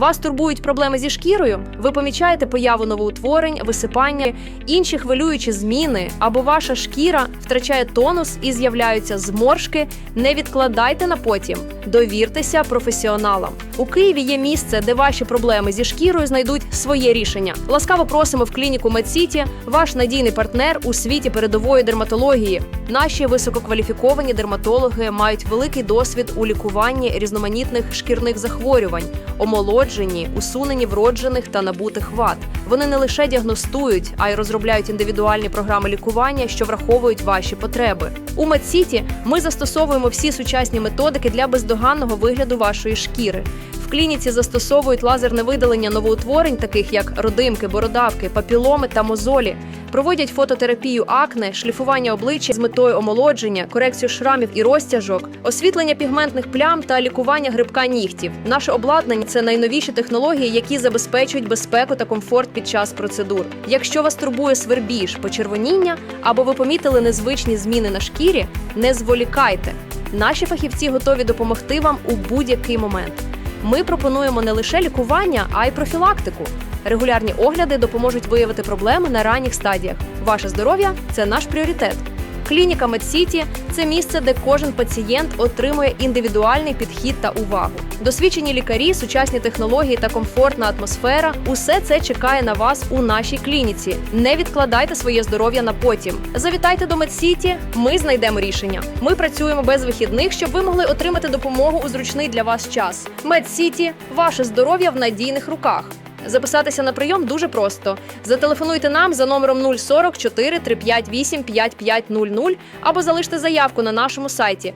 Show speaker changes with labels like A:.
A: Вас турбують проблеми зі шкірою? Ви помічаєте появу новоутворень, висипання, інші хвилюючі зміни, або ваша шкіра втрачає тонус і з'являються зморшки. Не відкладайте на потім. Довіртеся професіоналам. У Києві є місце, де ваші проблеми зі шкірою знайдуть своє рішення. Ласкаво просимо в клініку Медсіті, ваш надійний партнер у світі передової дерматології. Наші висококваліфіковані дерматологи мають великий досвід у лікуванні різноманітних шкірних захворювань, омолодженні, усуненні вроджених та набутих вад. Вони не лише діагностують, а й розробляють індивідуальні програми лікування, що враховують ваші потреби. У Медсіті ми застосовуємо всі сучасні методики для бездоганного вигляду вашої шкіри. В клініці застосовують лазерне видалення новоутворень, таких як родимки, бородавки, папіломи та мозолі. Проводять фототерапію акне, шліфування обличчя з метою омолодження, корекцію шрамів і розтяжок, освітлення пігментних плям та лікування грибка нігтів. Наше обладнання це найновіші технології, які забезпечують безпеку та комфорт під час процедур. Якщо вас турбує свербіж, почервоніння або ви помітили незвичні зміни на шкірі, не зволікайте. Наші фахівці готові допомогти вам у будь-який момент. Ми пропонуємо не лише лікування, а й профілактику. Регулярні огляди допоможуть виявити проблеми на ранніх стадіях. Ваше здоров'я це наш пріоритет. Клініка Медсіті це місце, де кожен пацієнт отримує індивідуальний підхід та увагу. Досвідчені лікарі, сучасні технології та комфортна атмосфера усе це чекає на вас у нашій клініці. Не відкладайте своє здоров'я на потім. Завітайте до Медсіті, ми знайдемо рішення. Ми працюємо без вихідних, щоб ви могли отримати допомогу у зручний для вас час. Медсіті ваше здоров'я в надійних руках. Записатися на прийом дуже просто. Зателефонуйте нам за номером 044 358 5500 або залиште заявку на нашому сайті